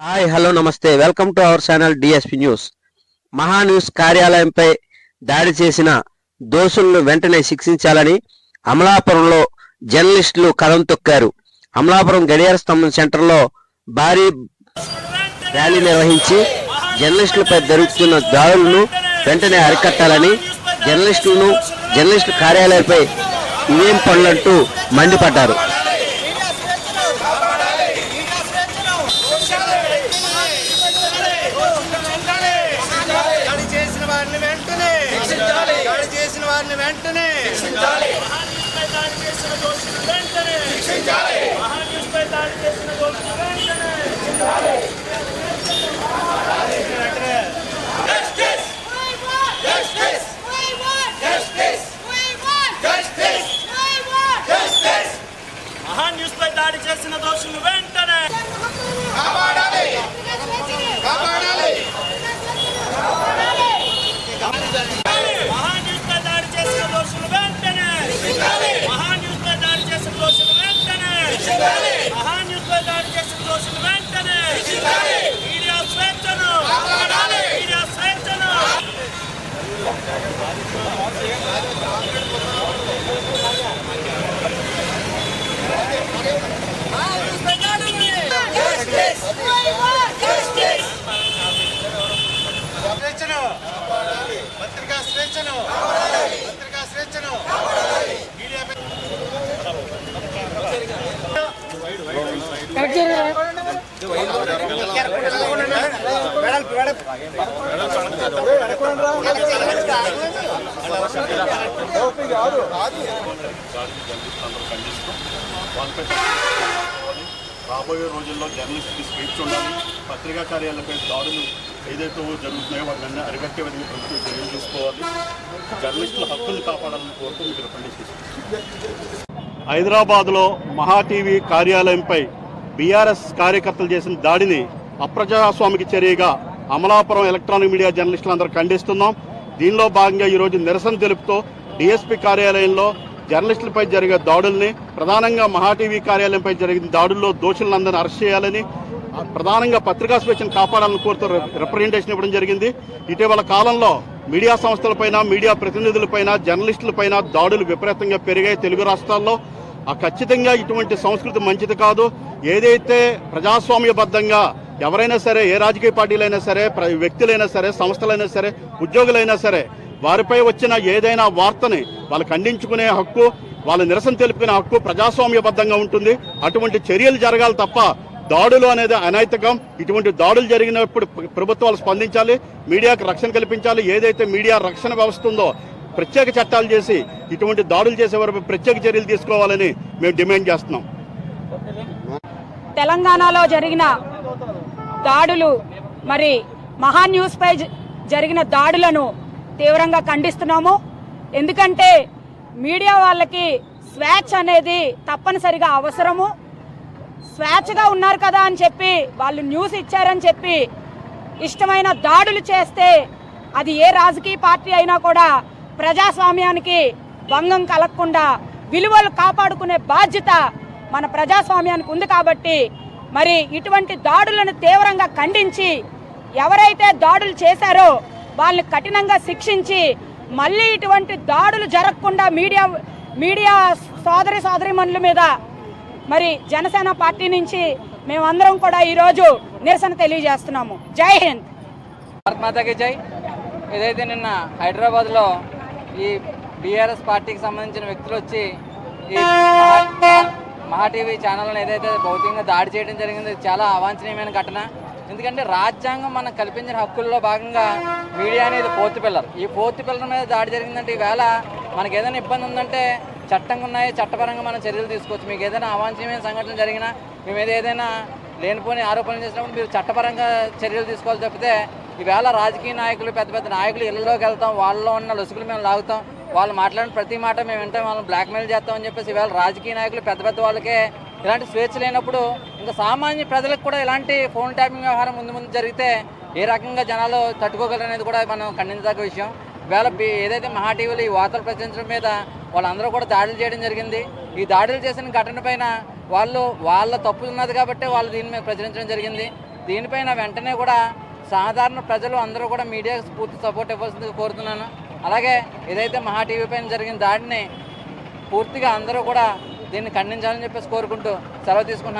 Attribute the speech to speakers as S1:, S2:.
S1: Hi hello నమస్తే. Welcome to our channel DSP news Maha news కార్యాలయంపై దాడి చేసిన దోషులను వెంటనే శిక్షించాలని అమలాపురంలో జర్నలిస్టులు కలం తొక్కారు. అమలాపురం గడియార స్తంభం సెంటర్లో భారీ ర్యాలీ నిర్వహించి జర్నలిస్టులపై జరుగుతున్న దాడులను వెంటనే అరికట్టాలని జర్నలిస్టులను జర్నలిస్టు కార్యాలయంపై ఇవేం పనులంటూ మండిపడ్డారు.
S2: వెంటనే
S3: మహాన్ న్యూస్ పై దాడి చేసిన దోషులు వెంటనే మహాన్ న్యూస్ పై దాడి చేసిన దోషులు వెంటనే మహాన్ న్యూస్ పై దాడి చేసిన దోషులు వెంటనే మహాన్ న్యూస్ పై దాడి చేసిన దోషులు వెంటనే మీడియా స్వేచ్ఛను మీడియా స్వేచ్ఛను
S2: స్వేచ్ఛను పత్రికా స్వేచ్ఛను పత్రికా స్వేచ్ఛను మీడియా
S4: అందరూ ఖండిస్తూ వాళ్ళపై రాబోయే రోజుల్లో జర్నలిస్ట్కి స్పీచ్ ఉండాలి. పత్రికా కార్యాలపై దాడులు ఏదైతే జరుగుతున్నాయో వాటిని అరికట్టే విధంగా ప్రభుత్వం చర్యలు తీసుకోవాలి. జర్నలిస్టుల హక్కులు కాపాడాలని కోరుతూ మీరు రికమెండేషన్ హైదరాబాద్లో మహా టీవీ కార్యాలయంపై బీఆర్ఎస్ కార్యకర్తలు చేసిన దాడిని అప్రజాస్వామిక చర్యగా అమలాపురం ఎలక్ట్రానిక్ మీడియా జర్నలిస్టులందరూ ఖండిస్తున్నాం. దీనిలో భాగంగా ఈరోజు నిరసన తెలుపుతూ డిఎస్పీ కార్యాలయంలో జర్నలిస్టులపై జరిగే దాడుల్ని ప్రధానంగా మహా టీవీ కార్యాలయంపై జరిగిన దాడుల్లో దోషులందరినీ అరెస్ట్ చేయాలని ప్రధానంగా పత్రికా స్వేచ్ఛను కాపాడాలని కోరుతూ రిప్రజెంటేషన్ ఇవ్వడం జరిగింది. ఇటీవల కాలంలో మీడియా సంస్థలపైన మీడియా ప్రతినిధులపైన జర్నలిస్టులపైన దాడులు విపరీతంగా పెరిగాయి తెలుగు రాష్ట్రాల్లో. ఖచ్చితంగా ఇటువంటి సంస్కృతి మంచిది కాదు. ఏదైతే ప్రజాస్వామ్యబద్ధంగా ఎవరైనా సరే ఏ రాజకీయ పార్టీలైనా సరే ప్ర- వ్యక్తులైనా సరే సంస్థలైనా సరే ఉద్యోగులైనా సరే వారిపై వచ్చిన ఏదైనా వార్తని వాళ్ళు ఖండించుకునే హక్కు వాళ్ళ నిరసన తెలిపిన హక్కు ప్రజాస్వామ్యబద్ధంగా ఉంటుంది. అటువంటి చర్యలు జరగాలి తప్ప దాడులు అనేది అనైతికం. ఇటువంటి దాడులు జరిగినప్పుడు ప్రభుత్వాలు స్పందించాలి మీడియాకు రక్షణ కల్పించాలి. ఏదైతే మీడియా రక్షణ వ్యవస్థ ఉందో ప్రత్యేక చట్టాలు చేసి ఇటువంటి దాడులు చేసే వారిపై ప్రత్యేక చర్యలు తీసుకోవాలని మేము డిమాండ్ చేస్తున్నాం.
S5: తెలంగాణలో జరిగిన దాడులు మరి మహా న్యూస్ పై జరిగిన దాడులను తీవ్రంగా ఖండిస్తున్నాము. ఎందుకంటే మీడియా వాళ్ళకి స్వేచ్ఛ అనేది తప్పనిసరిగా అవసరము. స్వేచ్ఛగా ఉన్నారు కదా అని చెప్పి వాళ్ళు న్యూస్ ఇచ్చారని చెప్పి ఇష్టమైన దాడులు చేస్తే అది ఏ రాజకీయ పార్టీ అయినా కూడా ప్రజాస్వామ్యానికి భంగం కలగకుండా విలువలు కాపాడుకునే బాధ్యత మన ప్రజాస్వామ్యానికి ఉంది కాబట్టి మరి ఇటువంటి దాడులను తీవ్రంగా ఖండించి ఎవరైతే దాడులు చేశారో వాళ్ళని కఠినంగా శిక్షించి మళ్ళీ ఇటువంటి దాడులు జరగకుండా మీడియా మీడియా సోదరి సోదరిమణుల మీద మరి జనసేన పార్టీ నుంచి మేమందరం కూడా ఈరోజు నిరసన తెలియజేస్తున్నాము. జై హింద్.
S6: భారత్ జై. ఏదైతే నిన్న హైదరాబాద్లో ఈ బీఆర్ఎస్ పార్టీకి సంబంధించిన వ్యక్తులు వచ్చి ఈ మహా- టీవీ ఛానల్ని ఏదైతే భౌతికంగా దాడి చేయడం జరిగింది చాలా అవాంఛనీయమైన ఘటన. ఎందుకంటే రాజ్యాంగం మనకు కల్పించిన హక్కుల్లో భాగంగా మీడియా అనేది ఫోర్త్ పిల్లర్. ఈ ఫోర్త్ పిల్లర్ మీద దాడి జరిగిందంటే ఈవేళ మనకి ఏదైనా ఇబ్బంది ఉందంటే చట్టంగా ఉన్నాయి చట్టపరంగా మనం చర్యలు తీసుకోవచ్చు. మీకు ఏదైనా అవాంఛనీయమైన సంఘటన జరిగినా మేము మీద ఏదైనా లేనిపోని ఆరోపణలు చేసినప్పుడు మీరు చట్టపరంగా చర్యలు తీసుకోవాలి తప్పితే ఈవేళ రాజకీయ నాయకులు పెద్ద పెద్ద నాయకులు ఇళ్ళలోకి వెళ్తాం వాళ్ళలో ఉన్న లొసుకులు మేము లాగుతాం వాళ్ళు మాట్లాడిన ప్రతి మాట మేము వింటాం వాళ్ళని బ్లాక్మెయిల్ చేస్తామని చెప్పేసి ఈవేళ రాజకీయ నాయకులు పెద్ద పెద్ద వాళ్ళకే ఇలాంటి స్వేచ్ఛ లేనప్పుడు ఇంకా సామాన్య ప్రజలకు కూడా ఇలాంటి ఫోన్ ట్యాపింగ్ వ్యవహారం ముందు ముందు జరిగితే ఏ రకంగా జనాలు తట్టుకోగలరు అనేది కూడా మనం ఖండించదగ్గ విషయం. వేళ ఏదైతే మహా టీవీలో ఈ వార్తలు ప్రచురించడం మీద వాళ్ళందరూ కూడా దాడులు చేయడం జరిగింది. ఈ దాడులు చేసిన ఘటన పైన వాళ్ళు వాళ్ళ తప్పు ఉన్నది కాబట్టి వాళ్ళు దీని మీద ప్రచురించడం జరిగింది. దీనిపైన వెంటనే కూడా సాధారణ ప్రజలు అందరూ కూడా మీడియాకి పూర్తి సపోర్ట్ ఇవ్వాల్సింది కోరుతున్నాను. అలాగే ఏదైతే మహా టీవీ పైన జరిగిన దాడిని పూర్తిగా అందరూ కూడా దీన్ని ఖండించాలని చెప్పేసి కోరుకుంటూ సెలవు తీసుకున్నాను